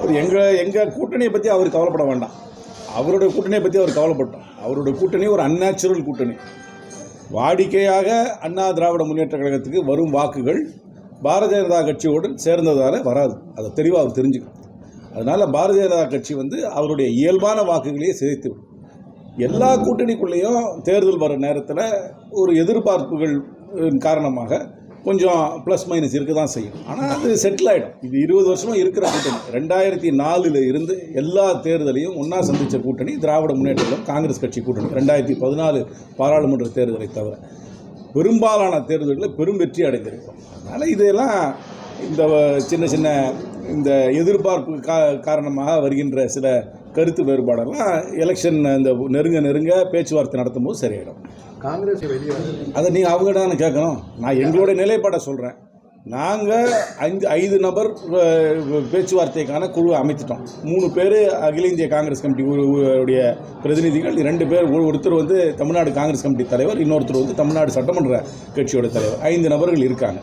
அவர் எங்கள் எங்கள் கூட்டணியை பற்றி அவர் கவலைப்பட வேண்டாம். அவருடைய கூட்டணியை பற்றி அவர் கவலைப்பட்டோம் அவருடைய கூட்டணி ஒரு அன்நேச்சுரல் கூட்டணி. வாடிக்கையாக அண்ணா திராவிட முன்னேற்ற கழகத்துக்கு வரும் வாக்குகள் பாரதிய ஜனதா கட்சியோடு சேர்ந்ததால் வராது. அதை தெளிவாக அவர் தெரிஞ்சுக்கணும். அதனால் பாரதிய ஜனதா கட்சி வந்து அவருடைய இயல்பான வாக்குகளையே சிதைத்து விடும். எல்லா கூட்டணிக்குள்ளேயும் தேர்தல் வர நேரத்தில் ஒரு எதிர்பார்ப்புகள் காரணமாக கொஞ்சம் ப்ளஸ் மைனஸ் இருக்க தான் செய்யும். ஆனால் அது செட்டில் ஆகிடும் இது இருபது வருஷமாக இருக்கிற கூட்டணி. ரெண்டாயிரத்தி நாலில் இருந்து எல்லா தேர்தலையும் ஒன்றா சந்தித்த கூட்டணி திராவிட முன்னேற்றம் காங்கிரஸ் கட்சி கூட்டணி. ரெண்டாயிரத்தி பதினாலு பாராளுமன்ற தேர்தலை தவிர பெரும்பாலான தேர்தல்களில் பெரும் வெற்றி அடைந்திருக்கும். அதனால் இதெல்லாம் இந்த சின்ன சின்ன இந்த எதிர்பார்ப்பு கா காரணமாக வருகின்ற சில கருத்து வேறுபாடெல்லாம் எலெக்ஷன் இந்த நெருங்க நெருங்க பேச்சுவார்த்தை நடத்தும் போது சரியாயிடும். காங்கிரஸ் வெளியே அதை நீங்கள் அவங்க தானே கேட்கணும்? நான் எங்களுடைய நிலைப்பாடை சொல்கிறேன் நாங்கள் அஞ்சு ஐந்து நபர் பேச்சுவார்த்தைக்கான குழு அமைத்துட்டோம். மூணு பேர் அகில இந்திய காங்கிரஸ் கமிட்டி உடைய பிரதிநிதிகள் ரெண்டு பேர் ஒரு- ஒருத்தர் வந்து தமிழ்நாடு காங்கிரஸ் கமிட்டி தலைவர் இன்னொருத்தர் வந்து தமிழ்நாடு சட்டமன்ற கட்சியோட தலைவர். ஐந்து நபர்கள் இருக்காங்க.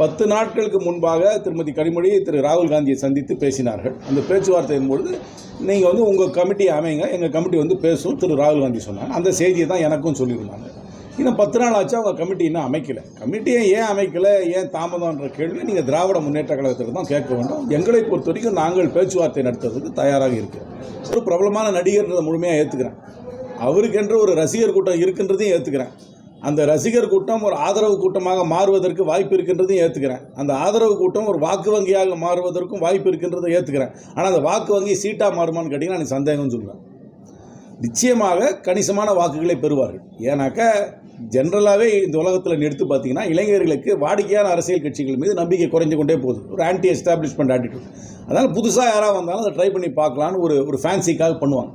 பத்து நாட்களுக்கு முன்பாக திருமதி கனிமொழி திரு ராகுல் காந்தியை சந்தித்து பேசினார்கள். அந்த பேச்சுவார்த்தையின் பொழுது நீங்கள் வந்து உங்கள் கமிட்டி அமைங்க எங்கள் கமிட்டி வந்து பேசும் திரு ராகுல் காந்தி சொன்னாங்க. அந்த செய்தியை தான் எனக்கும் சொல்லியிருந்தாங்க. இன்னும் பத்து நாள் ஆச்சு அவங்க கமிட்டி இன்னும் அமைக்கலை. கமிட்டியை ஏன் அமைக்கலை ஏன் தாமதம்ன்ற கேள்வி நீங்கள் திராவிட முன்னேற்ற கழகத்துக்கு தான் கேட்க வேண்டும். எங்களை பொறுத்த வரைக்கும் நாங்கள் பேச்சுவார்த்தை நடத்துறதுக்கு தயாராக இருக்கிறோம். ஒரு பிரபலமான நடிகர்ன்றதை முழுமையாக ஏற்றுக்கிறேன் அவருக்கென்று ஒரு ரசிகர் கூட்டம் இருக்கின்றதையும் ஏற்றுக்கிறேன் அந்த ரசிகர் கூட்டம் ஒரு ஆதரவு கூட்டமாக மாறுவதற்கு வாய்ப்பு இருக்கின்றதையும் ஏற்றுக்கிறேன் அந்த ஆதரவு கூட்டம் ஒரு வாக்கு வங்கியாக மாறுவதற்கும் வாய்ப்பு இருக்கின்றதை ஏற்றுக்கிறேன் ஆனால் அந்த வாக்கு வங்கி சீட்டாக மாறுமான்னு கேட்டிங்கன்னா எனக்கு சந்தேகம்னு சொல்கிறேன் நிச்சயமாக கணிசமான வாக்குகளை பெறுவார்கள். ஏன்னாக்க ஜென்ரலாகவே இந்த உலகத்தில் எடுத்து பார்த்தீங்கன்னா இளைஞர்களுக்கு வாடிக்கையான அரசியல் கட்சிகள் மீது நம்பிக்கை குறைஞ்சு கொண்டே போகுது. ஒரு ஆன்டி எஸ்டாப்ளிஷ்மெண்ட் ஆட்டிடியூட் அதனால் புதுசாக யாராக வந்தாலும் அதை ட்ரை பண்ணி பார்க்கலான்னு ஒரு ஒரு ஃபேன்சிக்காக பண்ணுவாங்க.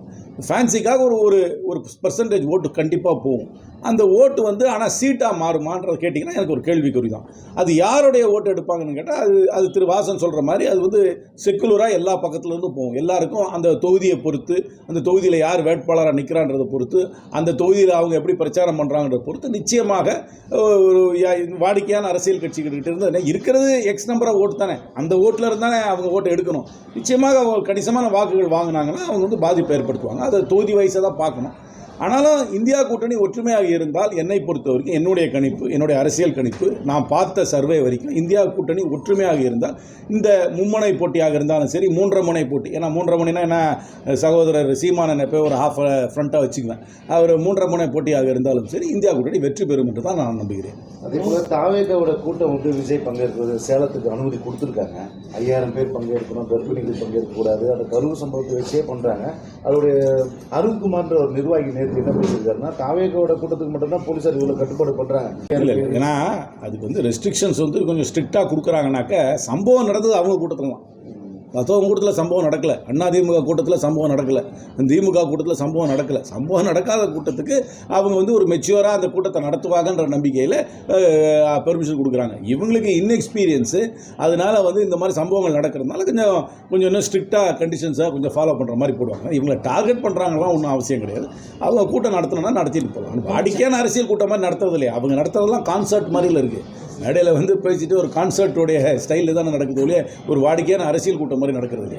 ஃபேன்சிக்காக ஒரு ஒரு ஒரு பர்சன்டேஜ் ஓட்டு கண்டிப்பாக போகும். அந்த ஓட்டு வந்து ஆனால் சீட்டாக மாறுமான்றதை கேட்டிங்கன்னா எனக்கு ஒரு கேள்விக்குறி தான் அது யாருடைய ஓட்டு எடுப்பாங்கன்னு கேட்டால் அது அது திரு வாசன் சொல்கிற மாதிரி அது வந்து செக்குலராக எல்லா பக்கத்துலேருந்து போகும். எல்லாருக்கும் அந்த தொகுதியை பொறுத்து அந்த தொகுதியில் யார் வேட்பாளராக நிற்கிறான்றதை பொறுத்து அந்த தொகுதியில் அவங்க எப்படி பிரச்சாரம் பண்ணுறாங்கன்றத பொறுத்து நிச்சயமாக ஒரு வாடிக்கையான அரசியல் கட்சிகிட்ட இருந்து என்ன, இருக்கிறது எக்ஸ் நம்பராக ஓட்டு தானே. அந்த ஓட்டில் இருந்தானே அவங்க ஓட்டு எடுக்கணும். நிச்சயமாக அவங்க கணிசமான வாக்குகள் வாங்கினாங்கன்னா அவங்க வந்து பாதிப்பை ஏற்படுத்துவாங்க. அதை தொகுதி வயசாக தான் பார்க்கணும். ஆனாலும் இந்தியா கூட்டணி ஒற்றுமையாக இருந்தால் என்னை பொறுத்த வரைக்கும் என்னுடைய கணிப்பு என்னுடைய அரசியல் கணிப்பு நான் பார்த்த சர்வே வரைக்கும் இந்தியா கூட்டணி ஒற்றுமையாக இருந்தால் இந்த மும்முனை போட்டியாக இருந்தாலும் சரி மூன்றரை முனை போட்டி ஏன்னா மூன்றரை முனைனா என்ன சகோதரர் சீமானன் போய் ஒரு ஹாஃப் ஃப்ரண்ட்டாக வச்சுக்குவேன். அவர் மூன்றரை முனை போட்டியாக இருந்தாலும் சரி இந்தியா கூட்டணி வெற்றி பெறும் என்று தான் நான் நம்புகிறேன். அதே போல் தாவேக்காவோட கூட்டம் வந்து விஜய் பங்கேற்பது சேலத்துக்கு அனுமதி கொடுத்துருக்காங்க. ஐயாயிரம் பேர் பங்கேற்கணும் கர்ப்பிணிகள் பங்கேற்கக்கூடாது அந்த கருவு சம்பவத்தை வச்சே பண்ணுறாங்க அதோடைய அருண்குமார்ன்ற ஒரு நிர்வாகி நேர் நேற்று என்ன பேசியிருக்காருன்னா தாவேக்காவோட கூட்டத்துக்கு மட்டும்தான் போலீஸார் இவ்வளோ கட்டுப்பாடு பண்ணுறாங்க இல்லை ஏன்னா அதுக்கு வந்து ரெஸ்ட்ரிக்ஷன்ஸ் வந்து கொஞ்சம் ஸ்ட்ரிக்டாக கொடுக்குறாங்கனாக்க சம்பவம் நடந்தது அவங்க கூட்டத்தில் தான் மற்றவங்க கூட்டத்தில் சம்பவம் நடக்கலை. அண்ணா திமுக கூட்டத்தில் சம்பவம் நடக்கலை. திமுக கூட்டத்தில் சம்பவம் நடக்கலை. சம்பவம் நடக்காத கூட்டத்துக்கு அவங்க வந்து ஒரு மெச்சுவராக அந்த கூட்டத்தை நடத்துவாங்கன்ற நம்பிக்கையில் பெர்மிஷன் கொடுக்குறாங்க. இவங்களுக்கு இன்எக்ஸ்பீரியன்ஸு அதனால் வந்து இந்த மாதிரி சம்பவங்கள் நடக்கிறதுனால கொஞ்சம் கொஞ்சம் இன்னும் ஸ்ட்ரிக்டாக கண்டிஷன்ஸாக கொஞ்சம் ஃபாலோ பண்ணுற மாதிரி போடுவாங்க. இவங்களை டார்கெட் பண்ணுறாங்கலாம் ஒன்றும் அவசியம் கிடையாது. அவங்க கூட்டம் நடத்தணும்னா நடத்திட்டு போகலாம். வாடிக்கையான அரசியல் கூட்டம் மாதிரி நடத்துறது இல்லையா அவங்க நடத்துறதுலாம் கான்சர்ட் மாதிரியில் இருக்குது மேடையில் வந்து பேசிட்டு ஒரு கான்சர்ட்டோடைய ஸ்டைலில் தான் நடக்குது ஒழிய ஒரு வாடிக்கையான அரசியல் கூட்டம் மாதிரி நடக்கிறது